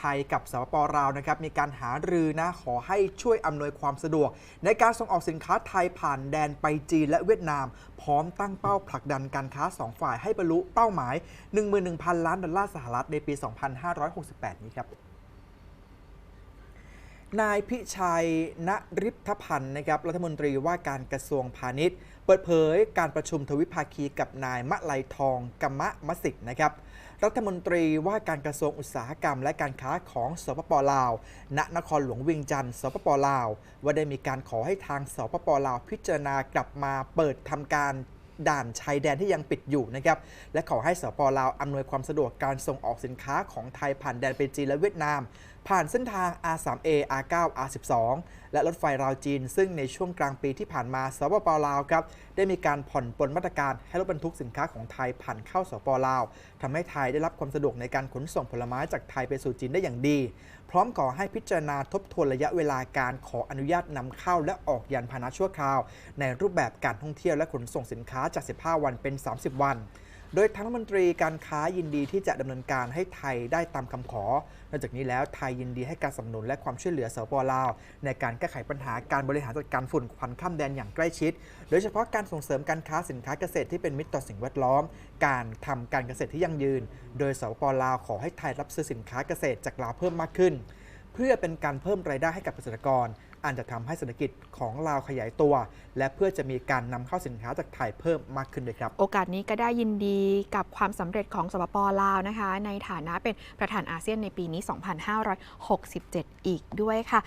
ไทยกับสปปลาวนะครับมีการหารือนะขอให้ช่วยอำนวยความสะดวก ในการส่งออกสินค้าไทยผ่านแดนไปจีนและเวียดนาม พร้อมตั้งเป้าผลักดันการค้า 2 ฝ่ายให้บรรลุเป้าหมาย 11,000 ล้านดอลลาร์สหรัฐในปี 2568 นี้ครับ นายพิชัยณริพทพันธ์นะครับรัฐมนตรีว่าการกระทรวงพาณิชย์ เปิดเผยการประชุมทวิภาคีกับนายมะไลทองกมะมะสิกนะครับรัฐมนตรีว่าการกระทรวงอุตสาหกรรม และการค้าของสปปลาว ณนครหลวงเวียงจันทร์สปปลาว ว่าได้มีการขอให้ทางสปปลาวพิจารณากลับมาเปิดทำการ ด่านชายแดนที่ยังปิดอยู่นะครับ และขอให้สปปลาวอำนวยความสะดวกการส่งออกสินค้าของไทยผ่านแดนไปจีนและเวียดนาม ผ่านเส้นทาง R3A R9 R12 และรถไฟราวจีน ซึ่งในช่วงกลางปีที่ผ่านมาสปปลาวครับได้มีการผ่อนปลนมาตรการให้รถบรรทุกสินค้าของไทยผ่านเข้าสปปลาวทำให้ไทยได้รับความสะดวกในการขนส่งผลไม้จากไทยไปสู่จีนได้อย่างดี พร้อมขอให้พิจารณาทบทวนระยะเวลาการขออนุญาตนำเข้าและออกยานพาหนะชั่วคราว ในรูปแบบการท่องเที่ยวและขนส่งสินค้าจาก 15 วันเป็น 30 วัน โดยทางรัฐมนตรีการค้ายินดีที่จะดำเนินการให้ไทยได้ตามคำขอ นอกจากนี้แล้วไทยยินดีให้การสนับสนุนและความช่วยเหลือสปปลาว ในการแก้ไขปัญหาการบริหารจัดการฝุ่นควันข้ามแดนอย่างใกล้ชิด โดยเฉพาะการส่งเสริมการค้าสินค้าเกษตรที่เป็นมิตรต่อสิ่งแวดล้อม การทำการเกษตรที่ยั่งยืน โดยสปปลาวขอให้ไทยรับซื้อสินค้าเกษตรจากลาวเพิ่มมากขึ้น พื่อเป็นการเพิ่มรายได้ให้กับเกษตรกรอันจะทำให้เศรษฐกิจของลาวขยายตัว และเพื่อจะมีการนำเข้าสินค้าจากไทยเพิ่มมากขึ้นด้วยครับ โอกาสนี้ก็ได้ยินดีกับความสำเร็จของสปปลาวนะคะ ในฐานะเป็นประธานอาเซียนในปีนี้ 2567 อีกด้วยค่ะ